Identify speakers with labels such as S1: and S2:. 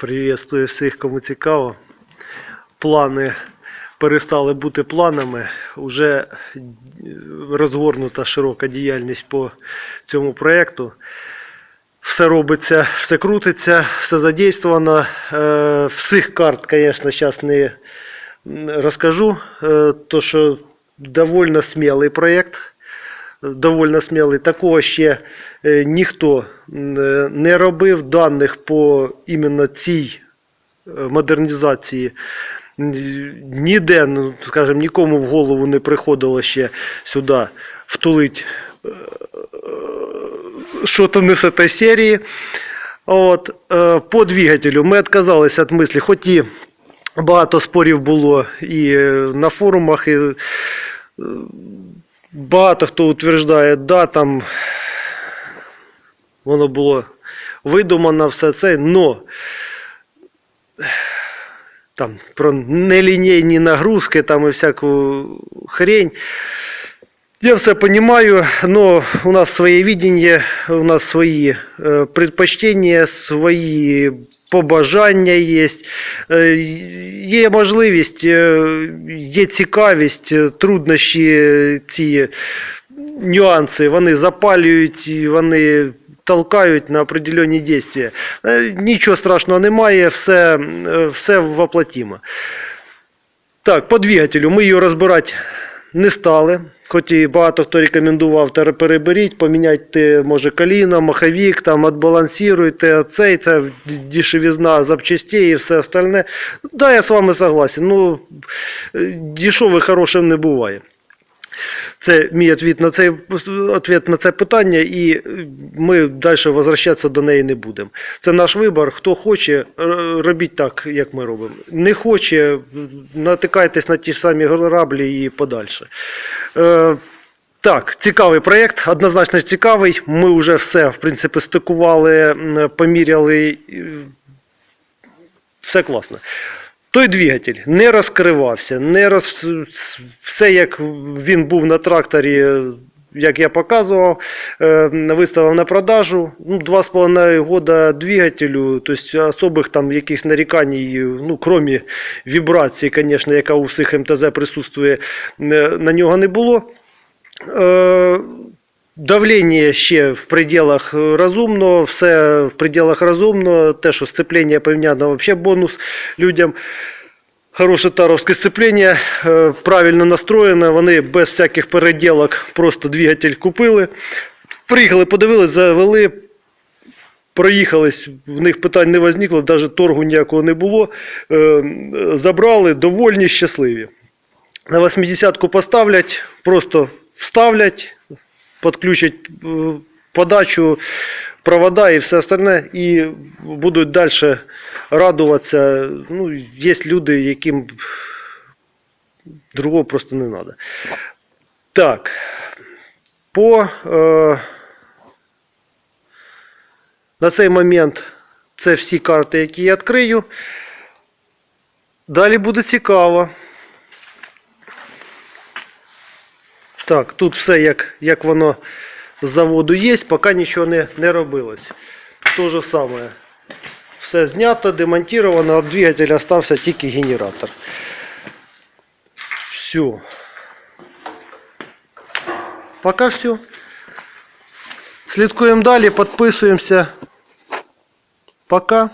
S1: Приветствую всіх, кому цікаво. Плани перестали бути планами. Уже розгорнута широка діяльність по цьому проєкту. Все робиться, все крутиться, все задействовано. Е, Всіх карт, звісно, зараз не розкажу, е, то що довольно смілий проєкт. Довольно смілий. Такого ще е, ніхто е, не робив даних по іменно цій е, модернізації. Ніде, ну, скажімо, нікому в голову не приходило ще сюди втулить е, що-то не з цієї серії. От, по двигателю ми відказалися від мислі, хоч і багато спорів було і на форумах, і багато хто утверждає, да, там воно було видумано все це, но там про нелінійні нагрузки там і всяку хрень. Я все понимаю, но у нас своє видение, у нас свої е, предпочтення, свої побажання є. Є можливість, є цікавість, е, труднощі е, ці нюанси, вони запалюють, вони толкають на определенні дії. Нічого страшного немає, все, все воплотимо. Так, по двигателю ми її розбирати не стали. Хоч і багато хто рекомендував, переберіть, поміняйте, може, коліна, маховік, там, отбалансируйте цей, це дешевізна запчастей і все остальне. Да, я з вами согласен. Ну, дешевий хорошим не буває. Це мій відповідь на цей відповідь на це питання, і ми далі возвращатися до неї не будемо. Це наш вибір. Хто хоче, робіть так, як ми робимо. Не хоче, натикайтесь на ті самі граблі і подальше. Е, так, цікавий проєкт, однозначно цікавий. Ми вже все, в принципі, стикували, поміряли. Все класно. Той двигатель не розкривався, не роз... все як він був на тракторі, як я показував, е, виставив на продажу. Ну, два з половиною года двигателю, тобто особих там якихось нарікань, ну, крім вібрації, звісно, яка у всіх МТЗ присутствує, е, на нього не було. Давлення ще в пределах розумного, все в пределах розумного. Те, що сцеплення поміняно, взагалі бонус людям. Хороше таровське сцеплення, е, правильно настроєне, вони без всяких переділок просто двигатель купили. Приїхали, подивилися, завели, проїхались, в них питань не возникло, навіть торгу ніякого не було. Е, Забрали, довольні, щасливі. На 80-ку поставлять, просто вставлять, підключать е, подачу, провода і все остальне, і будуть далі радуватися. Ну, є люди, яким другого просто не треба. Так. По, е, на цей момент це всі карти, які я відкрию. Далі буде цікаво. Так, тут все як, як воно з заводу є, поки нічого не, не робилось. То же саме. Все знято, демонтировано, від двигателя остався тільки генератор. Все. Поки все. Слідкуємо далі, підписуємося. Пока.